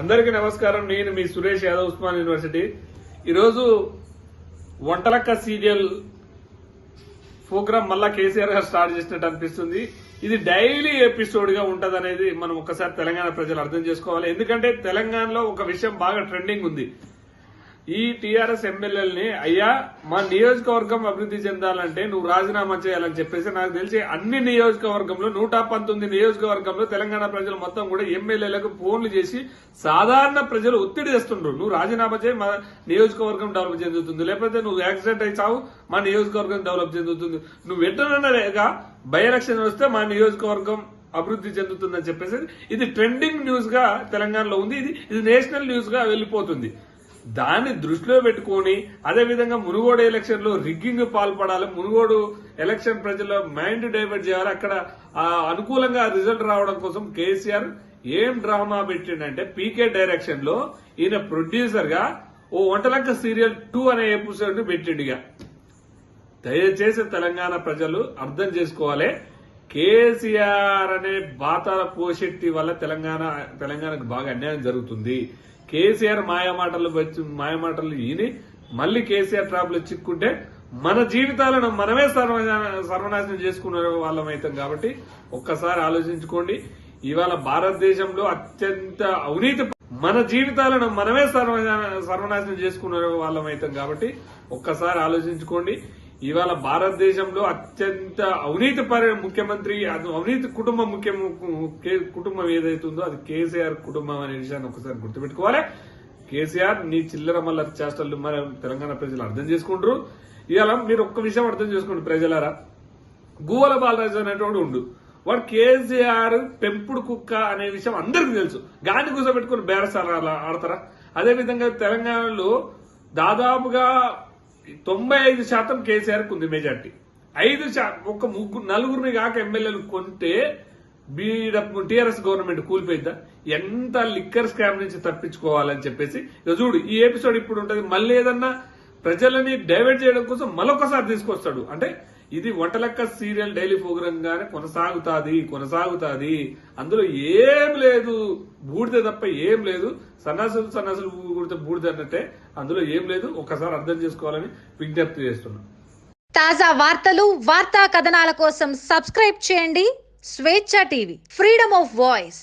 అందరికీ నమస్కారం. నేను మీ సురేష్ యాదవ్ ఉస్మాన్ యూనివర్సిటీ. ఈరోజు వంటలక్క సీరియల్ ప్రోగ్రామ్ మళ్ళా కేసీఆర్ గారు స్టార్ట్ చేసినట్టు అనిపిస్తుంది. ఇది డైలీ ఎపిసోడ్గా ఉంటది అనేది మనం ఒకసారి తెలంగాణ ప్రజలు అర్థం చేసుకోవాలి. ఎందుకంటే తెలంగాణలో ఒక విషయం బాగా ట్రెండింగ్ ఉంది. ఈ టీఆర్ఎస్ ఎమ్మెల్యేలని అయ్యా మా నియోజకవర్గం అభివృద్ధి చెందాలంటే నువ్వు రాజీనామా చేయాలని చెప్పేసి నాకు తెలిసి అన్ని నియోజకవర్గంలో నూట పంతొమ్మిది నియోజకవర్గంలో తెలంగాణ ప్రజలు మొత్తం కూడా ఎమ్మెల్యేలకు ఫోన్లు చేసి సాధారణ ప్రజలు ఒత్తిడి చేస్తుండ్రు. నువ్వు రాజీనామా చేయి మా నియోజకవర్గం డెవలప్ చెందుతుంది. లేకపోతే నువ్వు యాక్సిడెంట్ అయి చావు మా నియోజకవర్గం డెవలప్ చెందుతుంది. నువ్వు ఎట్టనగా బై ఎలక్షన్ వస్తే మా నియోజకవర్గం అభివృద్ధి చెందుతుందని చెప్పేసి ఇది ట్రెండింగ్ న్యూస్గా తెలంగాణలో ఉంది. ఇది ఇది నేషనల్ న్యూస్గా వెళ్ళిపోతుంది. దాన్ని దృష్టిలో పెట్టుకొని అదే విధంగా మునుగోడు ఎలక్షన్లో రిగ్గింగ్ పాల్పడాలి మునుగోడు ఎలక్షన్ ప్రజల మైండ్ డైవర్ట్ చేయాలి. అక్కడ అనుకూలంగా రిజల్ట్ రావడం కోసం కేసీఆర్ ఏం డ్రామా పెట్టిండంటే పీకే డైరెక్షన్లో ఈయన ప్రొడ్యూసర్గా ఓ వంటలక్క సీరియల్ టూ అనే ఎపిసోడ్ పెట్టిండుగా దయచేసి తెలంగాణ ప్రజలు అర్థం చేసుకోవాలి. కేసీఆర్ అనే బాతాల పోషెట్టి వల్ల తెలంగాణ తెలంగాణకు బాగా అన్యాయం జరుగుతుంది. కేసీఆర్ మాయమాటలు వచ్చి మాయమాటలు ఈని మళ్ళీ కేసీఆర్ ట్రాప్లో చిక్కుంటే మన జీవితాలను మనమే సర్వ- సర్వనాశనం చేసుకునే వాళ్ళం అవుతాం కాబట్టి ఒక్కసారి ఆలోచించుకోండి. ఇవాళ భారతదేశంలో అత్యంత అవినీతి మన జీవితాలను మనమే సర్వ సర్వనాశనం చేసుకునే వాళ్ళం అవుతాం కాబట్టి ఒక్కసారి ఆలోచించుకోండి. ఇవాళ భారతదేశంలో అత్యంత అవినీతి పరి ముఖ్యమంత్రి అది అవినీతి కుటుంబం ముఖ్య కే- కుటుంబం ఏదైతుందో అది కేసీఆర్ కుటుంబం అనే విషయాన్ని ఒకసారి గుర్తుపెట్టుకోవాలి. కేసీఆర్ నీ చిల్లర మల్ల చేష్టలు మరి తెలంగాణ ప్రజలు అర్థం చేసుకుంటారు. ఇవాళ మీరు ఒక్క విషయం అర్థం చేసుకోండి ప్రజలారా. గువ్వల బాలరాజు అనేటువంటి ఉండు. వాడు కేసీఆర్ పెంపుడు కుక్క అనే విషయం అందరికి తెలుసు. గాని కూర్చోబెట్టుకుని బేరసాల ఆడతారా? అదే విధంగా తెలంగాణలో దాదాపుగా తొంభై ఐదు శాతం కేసీఆర్కి ఉంది మెజార్టీ ఐదు శాతం ఒక ముగ్గురు నలుగురిని కాక ఎమ్మెల్యేలు కొంటే బీడ టీఆర్ఎస్ గవర్నమెంట్ కూలిపోయిందా ఎంత లిక్కర్ స్కామ్ నుంచి తప్పించుకోవాలని చెప్పేసి ఇక చూడు ఈ ఎపిసోడ్ ఇప్పుడు ఉంటుంది. మళ్ళీ ఏదన్నా ప్రజలని డైవర్ట్ చేయడం కోసం మరొకసారి తీసుకొస్తాడు. అంటే ఇది వంటలక్క సీరియల్ డైలీ ప్రోగ్రామ్ గానే కొనసాగుతాది కొనసాగుతాది. అందులో ఏం లేదు. బూడిద తప్ప ఏం లేదు. సన్నాసులు సన్నాసులు కూడితే బూడిద అన్నట్టే అందులో ఏం లేదు. ఒకసారి అర్థం చేసుకోవాలని విజ్ఞప్తి చేస్తున్నాం. తాజా వార్తలు వార్తా కథనాల కోసం సబ్స్క్రైబ్ చేయండి. స్వేచ్ఛ టీవీ ఫ్రీడమ్ ఆఫ్ వాయిస్.